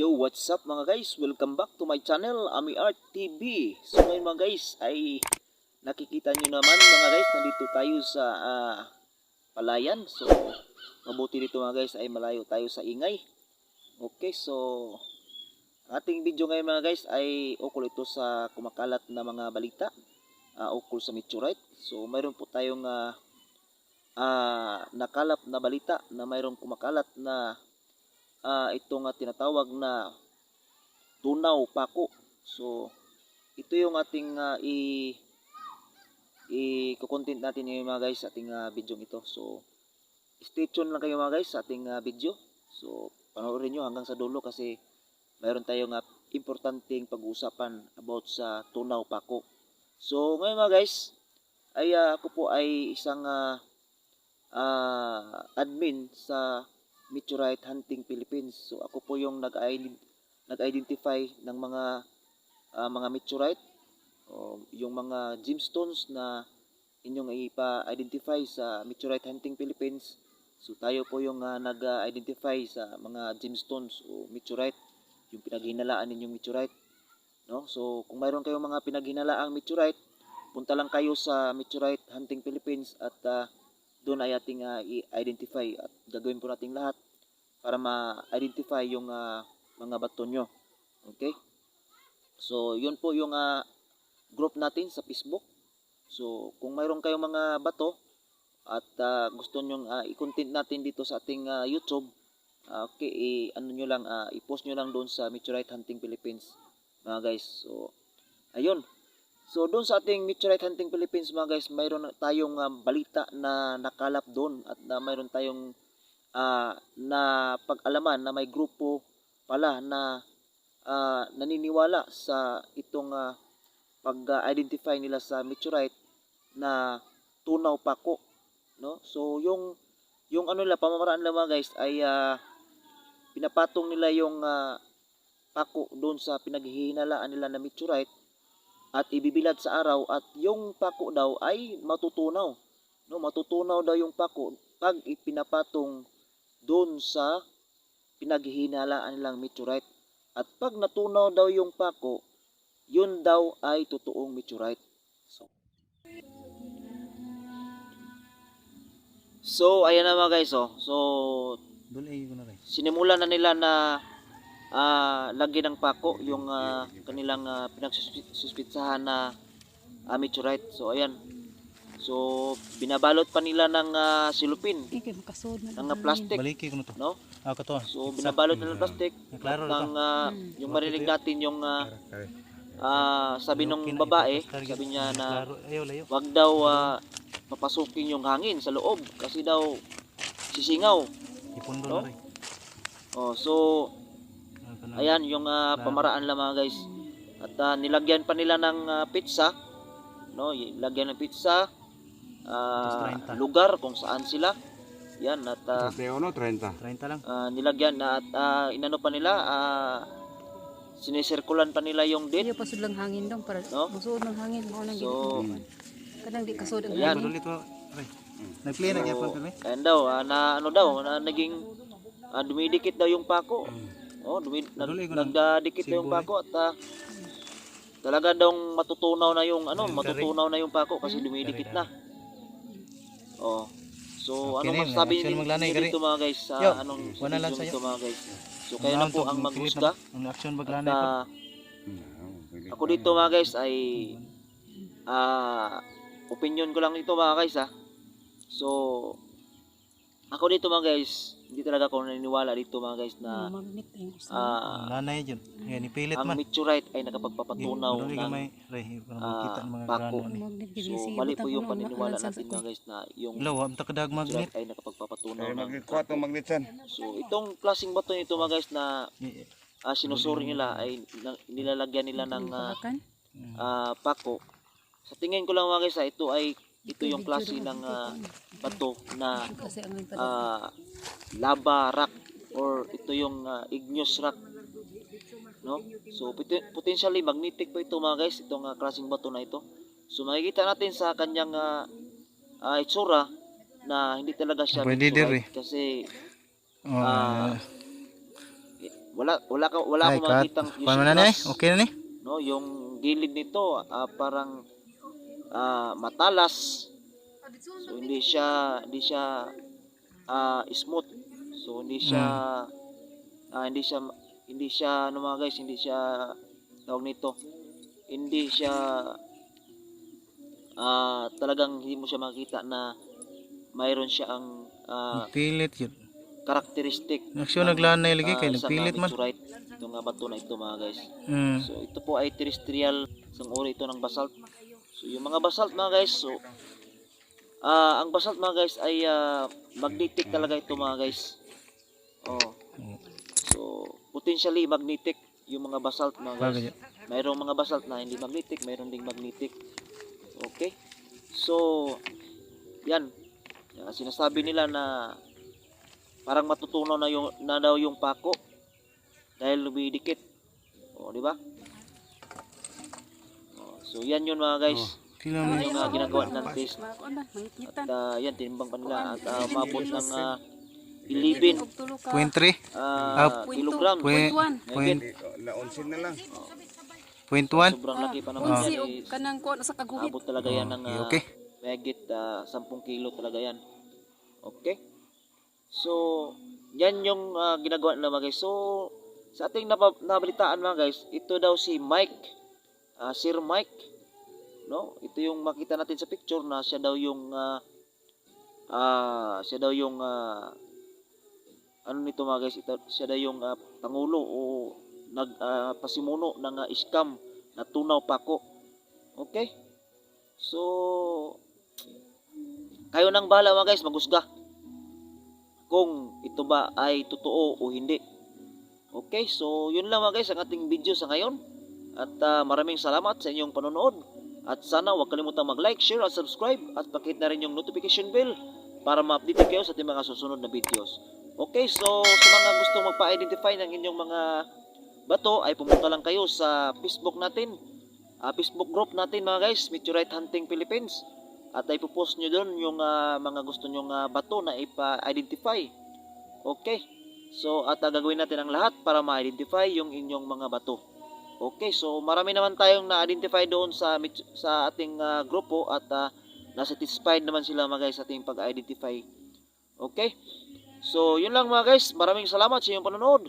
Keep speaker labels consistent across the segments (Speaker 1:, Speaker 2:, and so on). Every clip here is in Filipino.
Speaker 1: Yo, what's up mga guys? Welcome back to my channel, Ami Art TV. So ngayon mga guys ay nakikita nyo naman mga guys, nandito tayo sa ah, palayan. So mabuti dito mga guys ay malayo tayo sa ingay. Okay, so ating video ngayon mga guys ay ukol ito sa kumakalat na mga balita. ah, ukol sa meteorite. So mayroon po tayong ah, ah, nakalap na balita na mayroong kumakalat na ah, ito nga tinatawag na tunaw pako. So ito yung ating ah, i i-content natin ngayon mga guys sa ating ah, video ito. So stay tuned lang kayo mga guys sa ating ah, video. So panoorin nyo hanggang sa dulo kasi mayroon tayong ah, importanteng pag-uusapan about sa tunaw pako. So ngayon mga guys ay ah, ako po ay isang ah, ah, admin sa Meteorite Hunting Philippines. So ako po yung nag-ident- nag-identify ng mga ah, mga meteorite o yung mga gemstones na inyong ipa-identify sa Meteorite Hunting Philippines. So tayo po yung ah, nag-identify sa mga gemstones o meteorite, yung pinaghinalaan ninyong meteorite. No? So kung mayroon kayong mga pinaghinalaang meteorite, punta lang kayo sa Meteorite Hunting Philippines at ah, doon ay ating ah, i-identify at gagawin po nating lahat para ma-identify yung ah, mga bato nyo. Okay? So, yun po yung ah, group natin sa Facebook. So, kung mayroon kayong mga bato at ah, gusto nyo i-content natin dito sa ating ah, YouTube, ah, okay, i- ano nyo lang, ah, i-post nyo lang doon sa Meteorite Hunting Philippines, mga guys. So, ayun. So doon sa ating Meteorite Hunting Philippines mga guys, mayroon tayong ah, balita na nakalap doon at na mayroon tayong ah, na pag-alaman na may grupo pala na ah, naniniwala sa itong ah, pag-identify nila sa meteorite na tunaw pako, no? So yung yung ano nila pamamaraan nila mga guys ay ah, pinapatong nila yung ah, pako doon sa pinaghihinalaan nila na meteorite at ibibilad sa araw at yung pako daw ay matutunaw. No, matutunaw daw yung pako pag ipinapatong doon sa pinaghihinalaan nilang meteorite. At pag natunaw daw yung pako, yun daw ay totoong meteorite. So, so ayan na mga guys, oh. So, sinimulan na nila na ah lagyan ng pako yung ah, kanilang uh, pinagsuspitsahan na uh, meteorite. So ayan. So binabalot pa nila ng ah, silupin, ng ah, plastic,
Speaker 2: Baliki ko to.
Speaker 1: no?
Speaker 2: Ah, kato.
Speaker 1: So binabalot nila ng plastic
Speaker 2: Klaro
Speaker 1: ng ah,
Speaker 3: Mm.
Speaker 1: yung marinig natin yung ah, ah, sabi nung babae, sabi niya na wag daw ah, papasukin yung hangin sa loob kasi daw sisingaw.
Speaker 2: Ipundo
Speaker 1: No? Oh, so. Ayan yung ah, pamaraan lang mga guys. At ah, nilagyan pa nila ng ah, pizza. No, lagyan ng pizza. ah,
Speaker 2: 30.
Speaker 1: lugar kung saan sila. Yan at ah,
Speaker 4: 31, 30.
Speaker 2: 30 lang.
Speaker 1: ah, nilagyan na at ah, inano pa nila ah, sinisirkulan pa nila yung
Speaker 3: Iyo
Speaker 1: date.
Speaker 3: pasod lang hangin dong para
Speaker 1: No?
Speaker 3: musuod ng hangin mo nang
Speaker 1: So,
Speaker 3: Kadang di kasod ang
Speaker 1: Ayan.
Speaker 3: hangin.
Speaker 2: Duli to. Ray. Nag-play na gyapon kami.
Speaker 1: ayan daw ah, na ano daw na naging ah, dumidikit daw yung pako. Oh, nag,
Speaker 2: ng
Speaker 1: nagdadikit daw yung pako at ah, talaga daw matutunaw na yung ano,
Speaker 2: Ayun,
Speaker 1: matutunaw na yung pako kasi dumidikit na. Oh. So,
Speaker 2: Okay
Speaker 1: ano
Speaker 2: na yun,
Speaker 1: masasabi niyo
Speaker 2: maglanay,
Speaker 1: dito mga guys sa
Speaker 2: Yo,
Speaker 1: anong
Speaker 2: wala lang sa'yo.
Speaker 1: mga guys. So, kayo na po ang maghusga.
Speaker 2: Ang action
Speaker 1: At
Speaker 2: baglanay ko.
Speaker 1: ah, ako dito mga guys ay ah opinion ko lang dito mga guys ah. So, ako dito mga guys, hindi talaga ako naniniwala dito mga guys na ah,
Speaker 2: Lanay dyan. Yan, ipilit
Speaker 1: ang
Speaker 2: man.
Speaker 1: meteorite ay nakapagpapatunaw ng
Speaker 2: mga
Speaker 1: pako. So, mali po yung paniniwala natin mga guys na yung meteorite ay nakapagpapatunaw ng
Speaker 4: magnetsan.
Speaker 1: So, itong klaseng bato nito mga guys na ah, sinusuri nila ay nilalagyan nila ng ah,
Speaker 3: Pakan?
Speaker 1: ah, pako. Sa tingin ko lang mga guys, ito ay ito yung klase ng ah, bato na ah, lava rock or ito yung ah, igneous rock. No? So potentially magnetic pa ito mga guys, itong ah, klaseng bato na ito. So makikita natin sa kanyang ah, ah, itsura na hindi talaga siya
Speaker 2: Pwede din
Speaker 1: meteorite kasi Ah, wala wala ka wala akong makitang
Speaker 2: Paano na ni?
Speaker 1: glass,
Speaker 2: Okay na ni?
Speaker 1: no yung gilid nito ah, parang ah, matalas so hindi siya hindi siya ah, smooth so hindi siya ah, hindi siya hindi siya ano mga guys hindi siya tawag nito hindi siya ah, talagang hindi mo siya makita na mayroon siya ang ah,
Speaker 2: Pilit yun.
Speaker 1: karakteristik
Speaker 2: Naksyo naglaan na ilagay kay nagpilit man.
Speaker 1: meteorite. itong ah, bato na ito mga guys
Speaker 2: Mm.
Speaker 1: So ito po ay terrestrial isang uri ito ng basalt. So yung mga basalt mga guys, so ah ang basalt mga guys ay ah, magnetic talaga ito mga guys. Oh. So potentially magnetic yung mga basalt mga guys. Mayroong mga basalt na hindi magnetic, mayroon ding magnetic. Okay? So yan. Yan, sinasabi nila na parang matutunaw na yung na daw yung pako dahil lumidikit. O, di ba? So yan yun mga guys.
Speaker 2: Tingnan mo.
Speaker 1: Yan yung uh, ginagawa ng test.
Speaker 3: Mga.
Speaker 1: At uh, yan, tinimbang pa nila. At uh, umabot ng uh, 11
Speaker 3: Og tulo ka.
Speaker 2: Point three.
Speaker 1: uh,
Speaker 3: Point
Speaker 1: kilogram.
Speaker 3: point one.
Speaker 2: Point,
Speaker 4: Naunsin na lang.
Speaker 2: point one.
Speaker 1: Sobrang laki pa naman yan.
Speaker 3: kanang kuan sa kaguhit.
Speaker 1: Abot talaga yan ng uh,
Speaker 2: Okay.
Speaker 1: Megit uh, 10 kilo talaga yan. Okay? So, yan yung uh, ginagawa nila mga guys. So, sa ating napa- nabalitaan mga guys, ito daw si Mike, uh, Sir Mike, no? Ito yung makita natin sa picture na siya daw yung uh, ah, siya daw yung uh, ano nito mga guys, ito, siya daw yung uh, pangulo o nag uh, ng uh, scam na tunaw pako. Okay? So, kayo nang bahala mga guys, magusga. Kung ito ba ay totoo o hindi. Okay, so yun lang mga guys ang ating video sa ngayon. At ah, maraming salamat sa inyong panonood. At sana huwag kalimutang mag-like, share at subscribe at pakit na rin yung notification bell para ma-update kayo sa ating mga susunod na videos. Okay, so sa mga gustong magpa-identify ng inyong mga bato ay pumunta lang kayo sa Facebook natin. ah, Facebook group natin mga guys, Meteorite Hunting Philippines. At ay post nyo doon yung ah, mga gusto nyong ah, bato na ipa-identify. Okay. So at ah, gagawin natin ang lahat para ma-identify yung inyong mga bato. Okay, so marami naman tayong na-identify doon sa sa ating ah, grupo at ah, na-satisfied naman sila mga guys sa ating pag-identify. Okay? So, yun lang mga guys. Maraming salamat sa inyong panonood.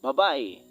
Speaker 1: Bye-bye.